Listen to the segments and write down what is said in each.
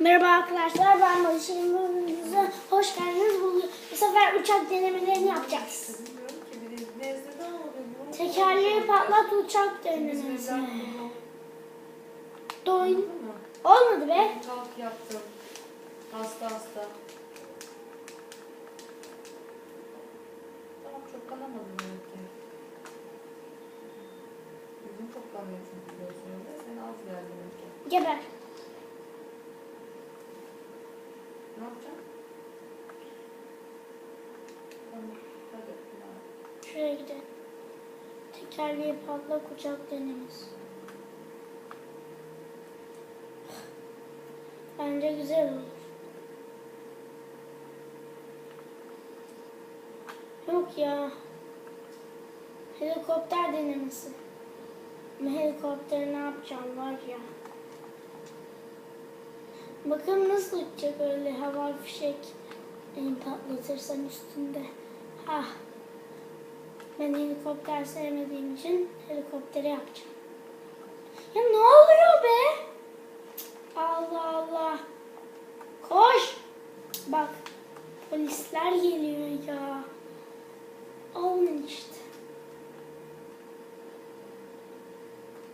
Merhaba arkadaşlar, ben bölümümüze hoş geldiniz. Bu sefer uçak denemelerini yapacağız. Tekerleği patlat uçak denemesi. Mı? Olmadı be. Kalk yaptım. Hasta hasta. Tamam çok kanamadı demek ki. Yüzün çok kanıyor çünkü. Sen az geldi demek ki. Geber. Ne. Şuraya gidelim. Tekerleği patlak uçak denemesi. Bence güzel olur. Yok ya. Helikopter denemesi. Ama helikopteri ne yapacağım var ya. Bakın nasıl uçacak öyle hava fişek patlatırsam üstünde. Ha. Ben helikopter sevmediğim için helikopteri yapacağım. Ya ne oluyor be? Allah Allah. Koş. Bak. Polisler geliyor ya. Alın işte.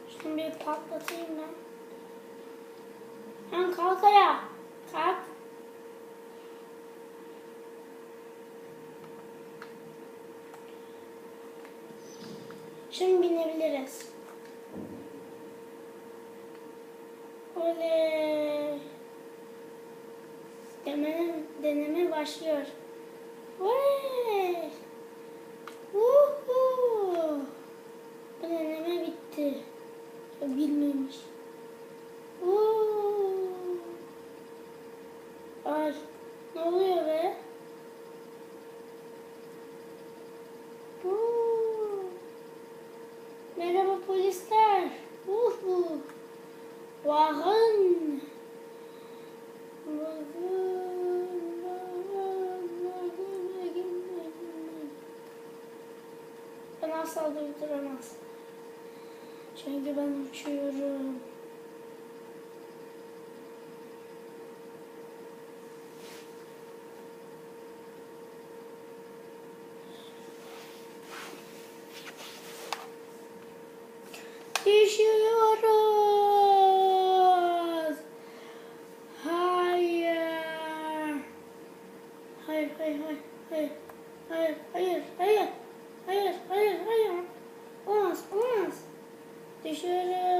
Şunu bir patlatayım ben. Lan kalk ayağa. Kalk. Şimdi binebiliriz. Oley. Deneme, deneme başlıyor. Oley. Uhu. Bu deneme bitti. Çok bilmemiş. Uhu. Ay. Ne oluyor be? Uhu. Merhaba polisler. Uhu. Vahın. Ben asla durduramaz. Çünkü ben uçuyorum. Düşüyoruz. Hayır. Hayır, hayır, hayır, hayır. Hayır, hayır, hayır. Hayır, hayır, hayır. Olmaz, olmaz. Düşüyoruz.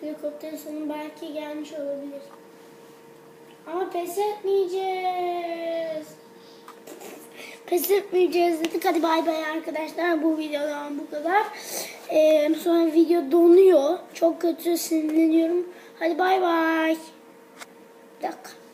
Helikopterin sonu belki gelmiş olabilir. Ama pes etmeyeceğiz. Pes etmeyeceğiz dedik. Hadi bay bay arkadaşlar. Bu videodan bu kadar. Ee, sonra video donuyor. Çok kötü sinirleniyorum. Hadi bay bay. Bir dakika.